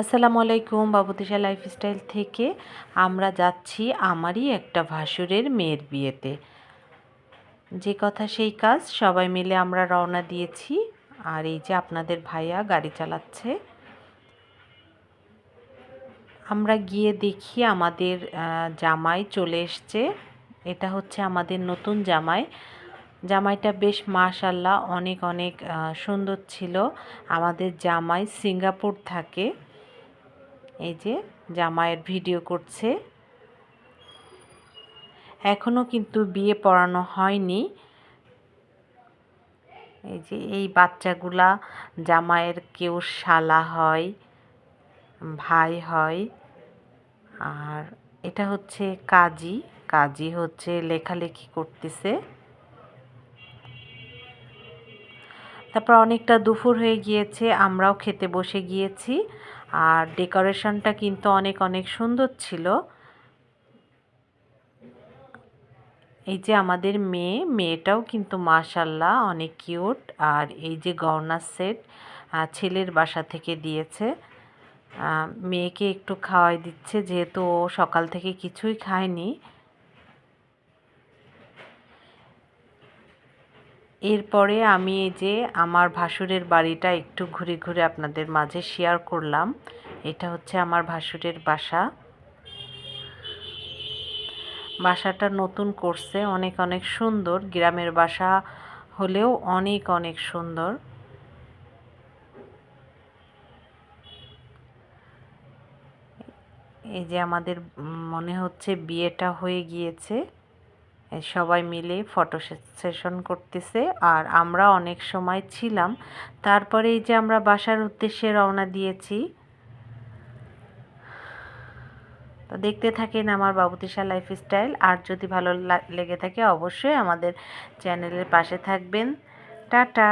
আসসালামু আলাইকুম বাবুতিশা লাইফস্টাইল থেকে। আমরা যাচ্ছি আমারই একটা ভাসুরের মেয়ের বিয়েতে। যে কথা সেই কাজ, সবাই মিলে আমরা রওনা দিয়েছি। আর এই যে আপনাদের ভাইয়া গাড়ি চালাচ্ছে। আমরা গিয়ে দেখি আমাদের জামাই চলে এসছে। এটা হচ্ছে আমাদের নতুন জামাই। জামাইটা বেশ মাশাল্লাহ অনেক অনেক সুন্দর ছিল। আমাদের জামাই সিঙ্গাপুর থাকে। এই যে জামাইয়ের ভিডিও করছে। এখনও কিন্তু বিয়ে পড়ানো হয়নি। এই যে এই বাচ্চাগুলা জামাইয়ের কেউ শালা হয়, ভাই হয়। আর এটা হচ্ছে কাজী। কাজী হচ্ছে লেখালেখি করতেছে। তারপর অনেকটা দুপুর হয়ে গিয়েছে, আমরাও খেতে বসে গিয়েছি। আর ডেকোরেশনটা কিন্তু অনেক অনেক সুন্দর ছিল। এই যে আমাদের মেয়ে, মেয়েটাও কিন্তু মাশাল্লাহ অনেক কিউট। আর এই যে গহনার সেট ছেলের বাসা থেকে দিয়েছে। মেয়েকে একটু খাওয়াই দিচ্ছে, যেহেতু ও সকাল থেকে কিছুই খায়নি। এরপরে আমি এই যে আমার ভাসুরের বাড়িটা একটু ঘুরে ঘুরে আপনাদের মাঝে শেয়ার করলাম। এটা হচ্ছে আমার ভাসুরের বাসা। বাসাটা নতুন করছে, অনেক অনেক সুন্দর। গ্রামের বাসা হলেও অনেক অনেক সুন্দর। এই যে আমাদের মনে হচ্ছে বিয়েটা হয়ে গিয়েছে। সবাই মিলে ফটো সেশন করতেছে। আর আমরা অনেক সময় ছিলাম। তারপরে এই যে আমরা বাসার উদ্দেশ্যে রওনা দিয়েছি। তো দেখতে থাকেন আমার বাবুতিশা লাইফস্টাইল আর যদি ভালো লেগে থাকে অবশ্যই আমাদের চ্যানেলের পাশে থাকবেন। টাটা!